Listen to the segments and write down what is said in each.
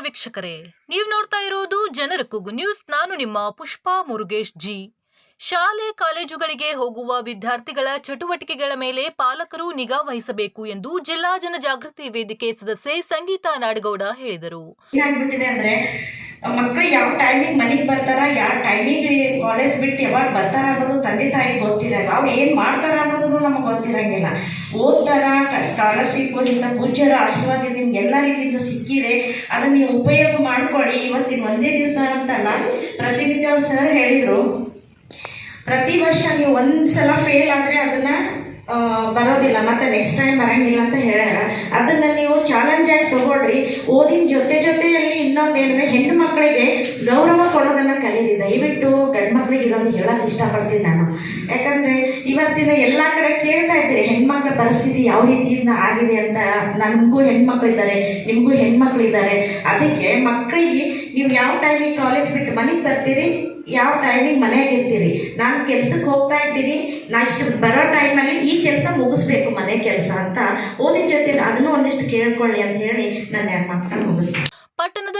ವೀಕ್ಷಕರೇ. ನೀವು ನೋಡ್ತಾ ಇರೋದು ಜನರ ಕೂಗು ನ್ಯೂಸ್. ನಾನು ನಿಮ್ಮ ಪುಷ್ಪಾ ಮುರುಗೇಶ್ ಜಿ. ಶಾಲೆ, ಕಾಲೇಜುಗಳಿಗೆ ಹೋಗುವ ವಿದ್ಯಾರ್ಥಿಗಳ ಚಟುವಟಿಕೆಗಳ ಮೇಲೆ ಪಾಲಕರು ನಿಗಾ ವಹಿಸಬೇಕು ಎಂದು ಜಿಲ್ಲಾ ಜನಜಾಗೃತಿ ವೇದಿಕೆ ಸದಸ್ಯೆ ಸಂಗೀತಾ ನಾಡಗೌಡ ಹೇಳಿದರು. ಮಕ್ಕಳು ಯಾವ ಟೈಮಿಗೆ ಮನೆಗೆ ಬರ್ತಾರ ಯಾವ ಟೈಮಿಗೆ ಕಾಲೇಜ್ ಬಿಟ್ಟು ಯಾವಾಗ ಬರ್ತಾರ ಅನ್ನೋದು ತಂದೆ ತಾಯಿಗೆ ಗೊತ್ತಿರಲ್ಲ. ಅವ್ರು ಏನು ಮಾಡ್ತಾರ ಅನ್ನೋದು ನಮಗೆ ಗೊತ್ತಿರಂಗಿಲ್ಲ. ಓದ್ತಾರ ಸ್ಕಾಲರ್ಶಿಪ್ ಇಂಥ ಪೂಜ್ಯರ ಆಶೀರ್ವಾದದಿಂದ ಎಲ್ಲ ರೀತಿಯಿಂದ ಸಿಕ್ಕಿದೆ. ಅದನ್ನು ನೀವು ಉಪಯೋಗ ಮಾಡ್ಕೊಳ್ಳಿ. ಇವತ್ತಿನ ಒಂದೇ ದಿವಸ ಅಂತಲ್ಲ, ಪ್ರತಿನಿತ್ಯ ಅವ್ರು ಸರ್ ಹೇಳಿದರು, ಪ್ರತಿ ವರ್ಷ ನೀವು ಒಂದು ಸಲ ಫೇಲ್ ಆದರೆ ಅದನ್ನ ಬರೋದಿಲ್ಲ, ಮತ್ತೆ ನೆಕ್ಸ್ಟ್ ಟೈಮ್ ಬರಂಗಿಲ್ಲ ಅಂತ ಹೇಳ್ಯಾರ. ಅದನ್ನ ನೀವು ಚಾಲೆಂಜ್ ಆಗಿ ತಗೊಳ್ರಿ. ಓದಿನ ಜೊತೆ ಜೊತೆಯಲ್ಲಿ ಇನ್ನೊಂದು ಏನಂದ್ರೆ ಹೆಣ್ಣು ಮಕ್ಕಳಿಗೆ ಗೌರವ ಕೊಡೋದನ್ನ ಕಲೀರಿ. ದಯವಿಟ್ಟು ಗಂಡು ಮಕ್ಕಳಿಗೆ ಇದೊಂದು ಹೇಳಕ್ ಇಷ್ಟಪಡ್ತೀನಿ ನಾನು. ಯಾಕಂದ್ರೆ ಇವತ್ತಿನ ಎಲ್ಲಾ ಕಡೆ ಕೇಳ್ತಾ ಇದ್ದೀರಿ, ಹೆಣ್ಮಕ್ಳ ಪರಿಸ್ಥಿತಿ ಯಾವ ರೀತಿಯಿಂದ ಆಗಿದೆ ಅಂತ. ನನಗೂ ಹೆಣ್ಮಕ್ಳು ಇದ್ದಾರೆ, ನಿಮಗೂ ಹೆಣ್ಮಕ್ಳು ಇದ್ದಾರೆ. ಅದಕ್ಕೆ ಮಕ್ಕಳಿಗೆ ನೀವು ಯಾವ ಟೈಮಿಗೆ ಕಾಲೇಜ್ ಬಿಟ್ಟು ಮನೆಗೆ ಬರ್ತೀರಿ? ಯಾವ ಟೈಮಿಗೆ ಮನೆಯಾಗ ಇರ್ತೀರಿ? ನಾನು ಕೆಲ್ಸಕ್ಕೆ ಹೋಗ್ತಾ ಇದ್ದೀನಿ. ನಾ ಇಷ್ಟು ಬರೋ ಟೈಮಲ್ಲಿ ಈ ಕೆಲಸ ಮುಗಿಸ್ಬೇಕು ಮನೆ ಕೆಲಸ ಅಂತ. ಓದಿನ ಜೊತೆ ಅದನ್ನು ಒಂದಿಷ್ಟು ಕೇಳ್ಕೊಳ್ಳಿ ಅಂತ ಹೇಳಿ ಎರಡು ಮಾತನ್ನ ಮುಗಿಸ್ತೀನಿ.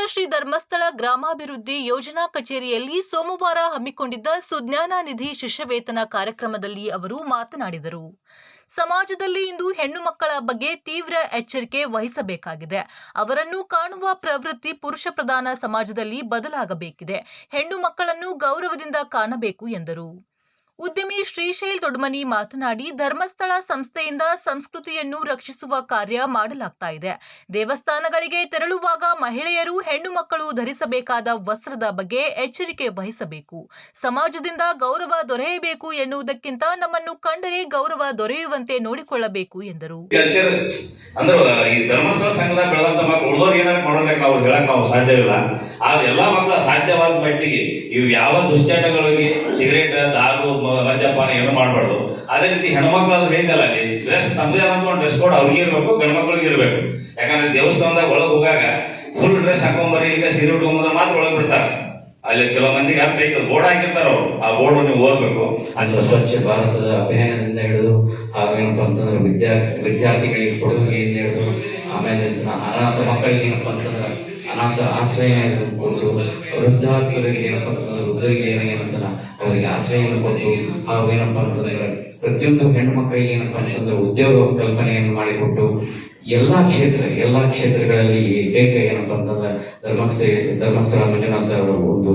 ಶ್ರೀ ಧರ್ಮಸ್ಥಳ ಗ್ರಾಮಾಭಿವೃದ್ಧಿ ಯೋಜನಾ ಕಚೇರಿಯಲ್ಲಿ ಸೋಮವಾರ ಹಮ್ಮಿಕೊಂಡಿದ್ದ ಸುಜ್ಞಾನ ನಿಧಿ ಶಿಷ್ಯವೇತನ ಕಾರ್ಯಕ್ರಮದಲ್ಲಿ ಅವರು ಮಾತನಾಡಿದರು. ಸಮಾಜದಲ್ಲಿ ಇಂದು ಹೆಣ್ಣು ಮಕ್ಕಳ ಬಗ್ಗೆ ತೀವ್ರ ಎಚ್ಚರಿಕೆ ವಹಿಸಬೇಕಾಗಿದೆ. ಅವರನ್ನು ಕಾಣುವ ಪ್ರವೃತ್ತಿ ಪುರುಷ ಪ್ರಧಾನ ಸಮಾಜದಲ್ಲಿ ಬದಲಾಗಬೇಕಿದೆ. ಹೆಣ್ಣು ಮಕ್ಕಳನ್ನು ಗೌರವದಿಂದ ಕಾಣಬೇಕು ಎಂದರು. ಉದ್ಯಮಿ ಶ್ರೀಶೈಲ್ ದೊಡ್ಮನಿ ಮಾತನಾಡಿ, ಧರ್ಮಸ್ಥಳ ಸಂಸ್ಥೆಯಿಂದ ಸಂಸ್ಕೃತಿಯನ್ನು ರಕ್ಷಿಸುವ ಕಾರ್ಯ ಮಾಡಲಾಗ್ತಾ ಇದೆ. ದೇವಸ್ಥಾನಗಳಿಗೆ ತೆರಳುವಾಗ ಮಹಿಳೆಯರು, ಹೆಣ್ಣು ಮಕ್ಕಳು ಧರಿಸಬೇಕಾದ ವಸ್ತ್ರದ ಬಗ್ಗೆ ಎಚ್ಚರಿಕೆ ವಹಿಸಬೇಕು. ಸಮಾಜದಿಂದ ಗೌರವ ದೊರೆಯಬೇಕು ಎನ್ನುವುದಕ್ಕಿಂತ ನಮ್ಮನ್ನು ಕಂಡರೆ ಗೌರವ ದೊರೆಯುವಂತೆ ನೋಡಿಕೊಳ್ಳಬೇಕು ಎಂದರು. ಸಾಧ್ಯವಾದ ಮಟ್ಟಿಗೆ ಇವು ಯಾವ ದುಶ್ಚಟಗಳಿಗೆ, ಸಿಗರೇಟ್, ದಾರು ಮದ್ಯಪಾನ ಏನು ಮಾಡಬಾರ್ದು. ಅದೇ ರೀತಿ ಹೆಣ್ಮಕ್ಳು ಅದು ಹೇಳಿದಲ್ಲ ಅಲ್ಲಿ ಡ್ರೆಸ್ ನಮ್ದೇ ಆದಂತ ಡ್ರೆಸ್ ಕೋಡ್ ಅವ್ರಿಗೆ ಇರಬೇಕು, ಗಂಡ್ಮಕ್ಳಿಗೆ ಇರಬೇಕು. ಯಾಕಂದ್ರೆ ದೇವಸ್ಥಾನದಾಗ ಒಳಗೆ ಹೋಗಾಗ ಫುಲ್ ಡ್ರೆಸ್ ಹಾಕೊಂಬರಿ ಈಗ ಸೀರೆ ಉಟ್ಕೊಂಬಂದ್ರೆ ಮಾತ್ರ ಒಳಗೆ ಬಿಡ್ತಾರೆ. ಅಲ್ಲಿ ಕೆಲವು ಮಂದಿಗೆ ಅರ್ಥ ಐತೆ ಬೋರ್ಡ್ ಹಾಕಿರ್ತಾರ ಅವರು. ಆ ಬೋರ್ಡ್ ನೀವು ಓದಬೇಕು. ಅದು ಸ್ವಚ್ಛ ಭಾರತದ ಅಭಿಯಾನದಿಂದ ಹಿಡಿದು ಹಾಗೇನಪ್ಪ ಅಂತಂದ್ರೆ ವಿದ್ಯಾ ವಿದ್ಯಾರ್ಥಿಗಳಿಗೆ ಕೊಡುಗೆಯಿಂದ ಹಿಡಿದು, ಆಮೇಲೆ ಅನಾಥ ಮಕ್ಕಳಿಗೆ ಏನಪ್ಪ ಅಂತಂದ್ರೆ ಅನಾಥ ಆಶ್ರಯ ಕೊಟ್ಟು ವೃದ್ಧಾತ್ಮರಿಗೆ ಏನಪ್ಪ ಅಂತಂದ್ರೆ ವೃದ್ಧರಿಗೆ ಏನಂತಾರ ಅವರಿಗೆ ಆಶ್ರಯವನ್ನು ಕೊಟ್ಟು, ಹಾಗೂ ಏನಪ್ಪ ಅಂತಂದ್ರೆ ಪ್ರತಿಯೊಂದು ಹೆಣ್ಣು ಮಕ್ಕಳಿಗೆ ಏನಪ್ಪ ಅಂತಂದ್ರೆ ಉದ್ಯೋಗ ಕಲ್ಪನೆಯನ್ನು ಮಾಡಿಕೊಟ್ಟು ಎಲ್ಲಾ ಕ್ಷೇತ್ರ, ಎಲ್ಲಾ ಕ್ಷೇತ್ರಗಳಲ್ಲಿ ಏಕ ಏನಪ್ಪ ಅಂತಂದ್ರೆ ಧರ್ಮಸ್ಥಳ ಧರ್ಮಸ್ಥಳ ಮಂಜುನಾಥರವರ ಒಂದು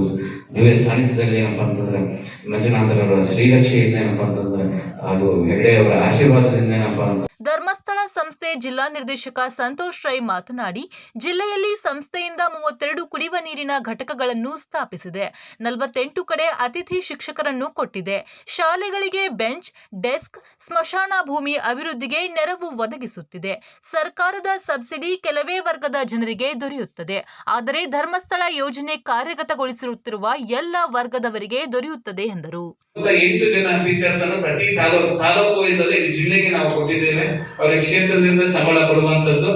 ದಿವ್ಯ ಸಾನ್ನಿಧ್ಯದಲ್ಲಿ ಏನಪ್ಪ ಅಂತಂದ್ರೆ ಮಂಜುನಾಥರವರ ಶ್ರೀರಕ್ಷೆಯಿಂದ ಏನಪ್ಪ ಅಂತಂದ್ರೆ ಹಾಗೂ ಹೆಗಡೆಯವರ ಆಶೀರ್ವಾದದಿಂದ ಏನಪ್ಪ ಅಂತ ಜಿಲ್ಲಾ ನಿರ್ದೇಶಕ ಸಂತೋಷ್ ರೈ ಮಾತನಾಡಿ, ಜಿಲ್ಲೆಯಲ್ಲಿ ಸಂಸ್ಥೆಯಿಂದ ಮೂವತ್ತೆರಡು ಕುಡಿಯುವ ನೀರಿನ ಘಟಕಗಳನ್ನು ಸ್ಥಾಪಿಸಿದೆ. ನಲವತ್ತೆಂಟು ಕಡೆ ಅತಿಥಿ ಶಿಕ್ಷಕರನ್ನು ಕೊಟ್ಟಿದೆ. ಶಾಲೆಗಳಿಗೆ ಬೆಂಚ್, ಡೆಸ್ಕ್, ಸ್ಮಶಾನ ಭೂಮಿ ಅಭಿವೃದ್ಧಿಗೆ ನೆರವು ಒದಗಿಸುತ್ತಿದೆ. ಸರ್ಕಾರದ ಸಬ್ಸಿಡಿ ಕೆಲವೇ ವರ್ಗದ ಜನರಿಗೆ ದೊರೆಯುತ್ತದೆ. ಆದರೆ ಧರ್ಮಸ್ಥಳ ಯೋಜನೆ ಕಾರ್ಯಗತಗೊಳಿಸಿರುತ್ತಿರುವ ಎಲ್ಲ ವರ್ಗದವರಿಗೆ ದೊರೆಯುತ್ತದೆ ಎಂದರು. ಎಂಟು ಜನ ಟೀಚರ್ಸ್ ಅನ್ನು ಪ್ರತಿ ತಾಲೂಕು ತಾಲೂಕು ಜಿಲ್ಲೆಗೆ ನಾವು ಕೊಟ್ಟಿದ್ದೇವೆ. ಅವರಿಗೆ ಕ್ಷೇತ್ರದಿಂದ ಸಂಬಳ ಕೊಡುವಂತದ್ದು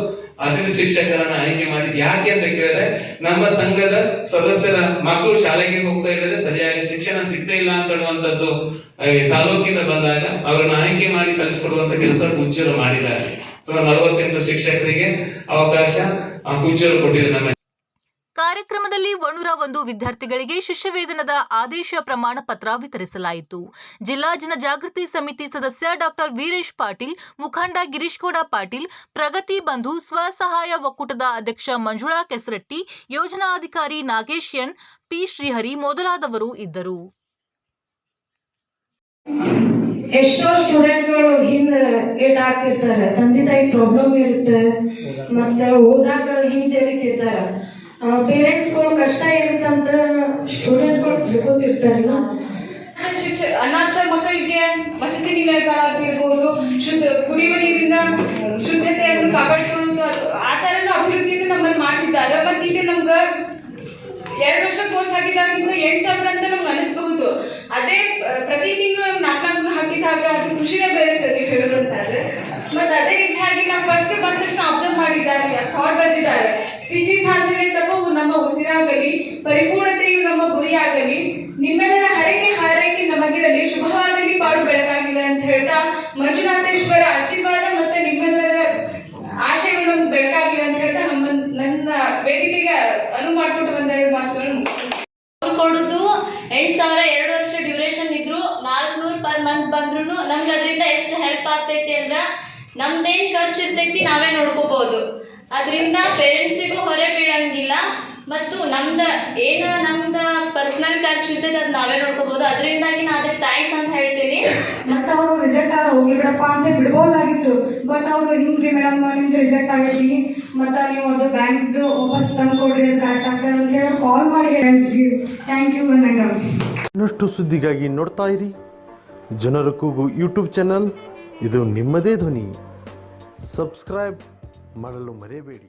ಅತಿಥಿ ಶಿಕ್ಷಕರನ್ನ ಆಯ್ಕೆ ಮಾಡಿ ಯಾಕೆ ಅಂತ ಕೇಳಿದ್ರೆ, ನಮ್ಮ ಸಂಘದ ಸದಸ್ಯರ ಮಕ್ಕಳು ಶಾಲೆಗೆ ಹೋಗ್ತಾ ಇದ್ದಾರೆ, ಸರಿಯಾಗಿ ಶಿಕ್ಷಣ ಸಿಗ್ತಾ ಇಲ್ಲ ಅಂತ ಹೇಳುವಂತದ್ದು ತಾಲೂಕಿಂದ ಬಂದಾಗ ಅವರನ್ನ ಆಯ್ಕೆ ಮಾಡಿ ಕಲಿಸ್ಕೊಡುವಂತ ಕೆಲಸ ಗುಜ್ಜರು ಮಾಡಿದ್ದಾರೆ. ನಲವತ್ತೆಂಟು ಶಿಕ್ಷಕರಿಗೆ ಅವಕಾಶ ಪೂಜ್ಯರು ಕೊಟ್ಟಿದೆ ನಮ್ಮ ಕಾರ್ಯಕ್ರಮದಲ್ಲಿ ಒಣೂರ ಒಂದು ವಿದ್ಯಾರ್ಥಿಗಳಿಗೆ ಶಿಷ್ಯವೇತನದ ಆದೇಶ ಪ್ರಮಾಣ ಪತ್ರ ವಿತರಿಸಲಾಯಿತು. ಜಿಲ್ಲಾ ಜನಜಾಗೃತಿ ಸಮಿತಿ ಸದಸ್ಯ ಡಾಕ್ಟರ್ ವೀರೇಶ್ ಪಾಟೀಲ್, ಮುಖಂಡ ಗಿರೀಶ್ ಗೌಡ ಪಾಟೀಲ್, ಪ್ರಗತಿ ಬಂಧು, ಸ್ವಸಹಾಯ ಒಕ್ಕೂಟದ ಅಧ್ಯಕ್ಷ ಮಂಜುಳಾ ಕೆಸರಟ್ಟಿ ಯೋಜನಾಧಿಕಾರಿ ನಾಗೇಶ್ ಎನ್, ಪಿ ಶ್ರೀಹರಿ ಮೊದಲಾದವರು ಇದ್ದರು. ಎಷ್ಟೋ ಸ್ಟೂಡೆಂಟ್ಗಳು ಹಿಂದ ಏಟ್ ಆಗ್ತಿರ್ತಾರೆ. ತಂದೆ ತಾಯಿ ಪ್ರಾಬ್ಲಮ್ ಇರುತ್ತೆ. ಮತ್ತೆ ಓದಾಕ ಹಿಂಜರಿತಿರ್ತಾರ. ಪೇರೆಂಟ್ಸ್ಗಳು ಕಷ್ಟ ಇರುತ್ತಂತ ಸ್ಟೂಡೆಂಟ್ಗಳು ತಿಳ್ಕೊತಿರ್ತಾರಲ್ಲ? ಶಿಕ್ಷ, ಅನಾಥ ಮಕ್ಕಳಿಗೆ ವಸತಿ ನಿಲಯಗಳಾಗಿರ್ಬೋದು, ಶುದ್ಧ, ಕುಡಿಯುವ ನೀರಿನ ಶುದ್ಧತೆಯನ್ನು ಕಾಪಾಡಿಕೊಳ್ಳುವುದು ಆ ತರನ ಅಭಿವೃದ್ಧಿಯನ್ನು ನಮ್ಮಲ್ಲಿ ಮಾಡ್ತಿದ್ದಾರೆ. ಮತ್ತೆ ಈಗ ನಮ್ಗ ಎರಡು ವರ್ಷ ಕೋರ್ಸ್ ಆಗಿದ್ದಾಗಿಂದ ಎಂಟು ಸಾವಿರ ಅಂತ ನಮ್ಗೆ ಅನಿಸ್ಬಹುದು. ಅದೇ ಪ್ರತಿ ತಿಂಗಳು ನಾಲ್ಕು ಹಾಕಿದಾಗ ಅದು ಖುಷಿನೇ ಬೇರೆ ಸರಿ ಹೇಳುವಂತಾದ್ರೆ ಮತ್ತೆ ಅದೇ ರೀತಿಯಾಗಿ ನಾವು ಫಸ್ಟ್ ಬಂದ ತಕ್ಷಣ ಅಬ್ಸರ್ವ್ ಮಾಡಿದ್ದಾರೆ ಥಾಟ್ ಬಂದಿದ್ದಾರೆ ಸ್ಥಿತಿ ಸಾಧನೆ ಉಸಿರಾಗಲಿ, ಪರಿಪೂರ್ಣತೆಯು ನಮ್ಮ ಗುರಿಯಾಗಲಿ, ನಿಮ್ಮೆಲ್ಲರ ಹರಕೆ ಹಾರೈಕೆ ನಮಗಿರಲಿ, ಶುಭವಾಗಲಿ, ಪಾಡು ಬೆಳಕಾಗಿದೆ ಅಂತ ಹೇಳ್ತಾ ಮಂಜುನಾಥೇಶ್ವರ ಆಶೀರ್ವಾದ ಮತ್ತೆ ನಿಮ್ಮೆಲ್ಲರ ಆಶಯಗಳು ಬೆಳಕಾಗಿವೆ ಅಂತ ಹೇಳ್ತಾ ನಮ್ಮ ನನ್ನ ವೇದಿಕೆಗೆ ಅನು ಮಾಡ್ಬಿಟ್ಟು ಒಂದೆರಡು ಮಾತುಗಳು ಕೊಡುದು ಎಂಟ್ ಸಾವಿರ ಎರಡು ವರ್ಷ ಡ್ಯೂರೇಷನ್ ಇದ್ರು ನಾಲ್ಕುನೂರು ಪರ್ ಮಂತ್ ಬಂದ್ರು ನಮ್ಗೆ ಅದರಿಂದ ಎಷ್ಟು ಹೆಲ್ಪ್ ಆಗ್ತೈತಿ ಅಂದ್ರೆ ನಮ್ದೇನ್ ಖರ್ಚು ಇರ್ತೈತಿ ನಾವೇ ನೋಡ್ಕೋಬಹುದು ಅದರಿಂದ ಪೇರೆಂಟ್ಸಿಗೂ ಹೊರೆ ಬೀಳಂಗಿಲ್ಲ. ಮತ್ತು ನಮ್ದ ಏನ ನಮ್ದ ಪರ್ಸನಲ್ ಖರ್ಚು ಇರ್ತೈತೆ ಅದು ನಾವೇ ನೋಡ್ಕೋಬಹುದು ಅದರಿಂದಾಗಿ ನಾನು ಅದಕ್ಕೆ ಥ್ಯಾಂಕ್ಸ್ ಅಂತ ಹೇಳ್ತೀನಿ. ಮತ್ತೆ ಅವರು ರಿಜೆಕ್ಟ್ ಆಗ ಹೋಗ್ಲಿ ಬಿಡಪ್ಪ ಅಂತ ಬಿಡ್ಬೋದಾಗಿತ್ತು. ಬಟ್ ಅವರು ಹಿಂಗ್ರಿ ಮೇಡಮ್ ನಿಮ್ದು ರಿಜೆಕ್ಟ್ ಆಗೈತಿ ಮತ್ತೆ ನೀವು ಅದು ಬ್ಯಾಂಕ್ದು ವಾಪಸ್ ತಂದು ಕೊಡ್ರಿ ಅಂತ ಅಂತ ಹೇಳಿ ಕಾಲ್ ಮಾಡಿ ಹೇಳಿ ಥ್ಯಾಂಕ್ ಯು ಮೇಡಮ್ ಇನ್ನಷ್ಟು ಸುದ್ದಿಗಾಗಿ ನೋಡ್ತಾ ಇರಿ. ಜನರ ಕೂಗು ಯೂಟ್ಯೂಬ್ ಚಾನಲ್ ಇದು ನಿಮ್ಮದೇ ಧ್ವನಿ. ಸಬ್ಸ್ಕ್ರೈಬ್ ಮಾಡಲು ಮರೆಯಬೇಡಿ.